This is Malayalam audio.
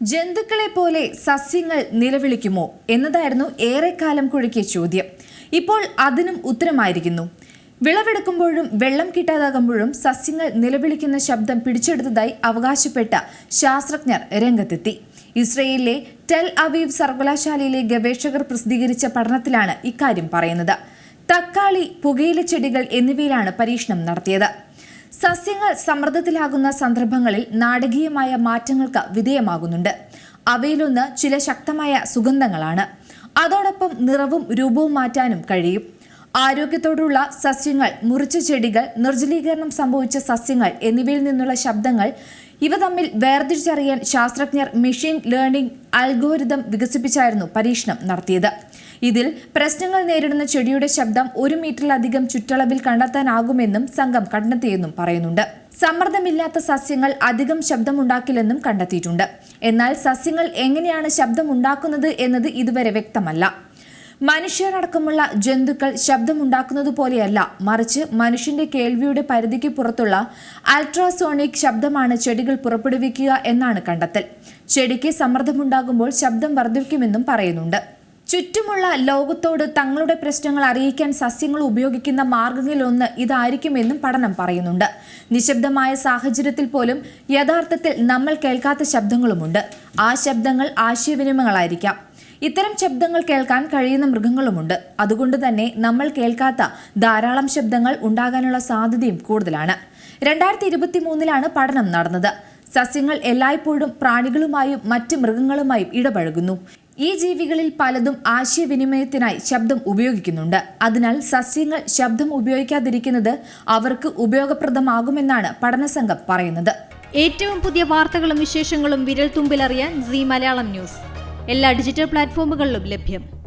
ജന്തുക്കളെ പോലെ സസ്യങ്ങൾ നിലവിളിക്കുമോ എന്നതായിരുന്നു ഏറെക്കാലം കുഴക്കിയ ചോദ്യം. ഇപ്പോൾ അതിനും ഉത്തരമായിരിക്കുന്നു. വിളവെടുക്കുമ്പോഴും വെള്ളം കിട്ടാതാകുമ്പോഴും സസ്യങ്ങൾ നിലവിളിക്കുന്ന ശബ്ദം പിടിച്ചെടുത്തതായി അവകാശപ്പെട്ട ശാസ്ത്രജ്ഞർ രംഗത്തെത്തി. ഇസ്രയേലിലെ ടെൽ അവീവ് സർവകലാശാലയിലെ ഗവേഷകർ പ്രസിദ്ധീകരിച്ച പഠനത്തിലാണ് ഇക്കാര്യം പറയുന്നത്. തക്കാളി പുകയില ചെടികൾ എന്നിവയിലാണ് പരീക്ഷണം നടത്തിയത്. സസ്യങ്ങൾ സമ്മർദ്ദത്തിലാകുന്ന സന്ദർഭങ്ങളിൽ നാടകീയമായ മാറ്റങ്ങൾക്ക് വിധേയമാകുന്നുണ്ട്. അവയിലൊന്ന് ചില ശക്തമായ സുഗന്ധങ്ങളാണ്. അതോടൊപ്പം നിറവും രൂപവും മാറ്റാനും കഴിയും. ആരോഗ്യത്തോടുള്ള സസ്യങ്ങൾ മുറിച്ച ചെടികൾ നിർജലീകരണം സംഭവിച്ച സസ്യങ്ങൾ എന്നിവയിൽ നിന്നുള്ള ശബ്ദങ്ങൾ ഇവ തമ്മിൽ വേർതിരിച്ചറിയാൻ ശാസ്ത്രജ്ഞർ മെഷീൻ ലേണിംഗ് അൽഗോരിതം വികസിപ്പിച്ചായിരുന്നു പരീക്ഷണം നടത്തിയത്. ഇതിൽ പ്രശ്നങ്ങൾ നേരിടുന്ന ചെടിയുടെ ശബ്ദം ഒരു മീറ്ററിലധികം ചുറ്റളവിൽ കണ്ടെത്താനാകുമെന്നും സംഘം കണ്ടെത്തിയെന്നും പറയുന്നുണ്ട്. സമ്മർദ്ദമില്ലാത്ത സസ്യങ്ങൾ അധികം ശബ്ദമുണ്ടാക്കില്ലെന്നും കണ്ടെത്തിയിട്ടുണ്ട്. എന്നാൽ സസ്യങ്ങൾ എങ്ങനെയാണ് ശബ്ദമുണ്ടാക്കുന്നത് എന്നത് ഇതുവരെ വ്യക്തമല്ല. മനുഷ്യരടക്കമുള്ള ജന്തുക്കൾ ശബ്ദമുണ്ടാക്കുന്നത് പോലെയല്ല. മറിച്ച് മനുഷ്യന്റെ കേൾവിയുടെ പരിധിക്ക് പുറത്തുള്ള അൾട്രാസോണിക് ശബ്ദമാണ് ചെടികൾ പുറപ്പെടുവിക്കുക എന്നാണ് കണ്ടെത്തൽ. ചെടിക്ക് സമ്മർദ്ദമുണ്ടാകുമ്പോൾ ശബ്ദം വർദ്ധിക്കുമെന്നും പറയുന്നുണ്ട്. ചുറ്റുമുള്ള ലോകത്തോട് തങ്ങളുടെ പ്രശ്നങ്ങൾ അറിയിക്കാൻ സസ്യങ്ങൾ ഉപയോഗിക്കുന്ന മാർഗങ്ങളിലൊന്ന് ഇതായിരിക്കുമെന്നും പഠനം പറയുന്നുണ്ട്. നിശബ്ദമായ സാഹചര്യത്തിൽ പോലും യഥാർത്ഥത്തിൽ നമ്മൾ കേൾക്കാത്ത ശബ്ദങ്ങളുമുണ്ട്. ആ ശബ്ദങ്ങൾ ആശയവിനിമയങ്ങളായിരിക്കാം. ഇത്തരം ശബ്ദങ്ങൾ കേൾക്കാൻ കഴിയുന്ന മൃഗങ്ങളുമുണ്ട്. അതുകൊണ്ട് തന്നെ നമ്മൾ കേൾക്കാത്ത ധാരാളം ശബ്ദങ്ങൾ ഉണ്ടാകാനുള്ള സാധ്യതയും കൂടുതലാണ്. രണ്ടായിരത്തി ഇരുപത്തി മൂന്നിലാണ് പഠനം നടന്നത്. സസ്യങ്ങൾ എല്ലായ്പ്പോഴും പ്രാണികളുമായും മറ്റ് മൃഗങ്ങളുമായും ഇടപഴകുന്നു. ഈ ജീവികളിൽ പലതും ആശയവിനിമയത്തിനായി ശബ്ദം ഉപയോഗിക്കുന്നുണ്ട്. അതിനാൽ സസ്യങ്ങൾ ശബ്ദം ഉപയോഗിക്കാതിരിക്കുന്നത് അവർക്ക് ഉപയോഗപ്രദമാകുമെന്നാണ് പഠനസംഘം പറയുന്നത്. ഏറ്റവും പുതിയ വാർത്തകളും വിശേഷങ്ങളും വിരൽ തുമ്പിലറിയാൻ സി മലയാളം ന്യൂസ്. എല്ലാ ഡിജിറ്റൽ പ്ലാറ്റ്ഫോമുകളിലും ലഭ്യം.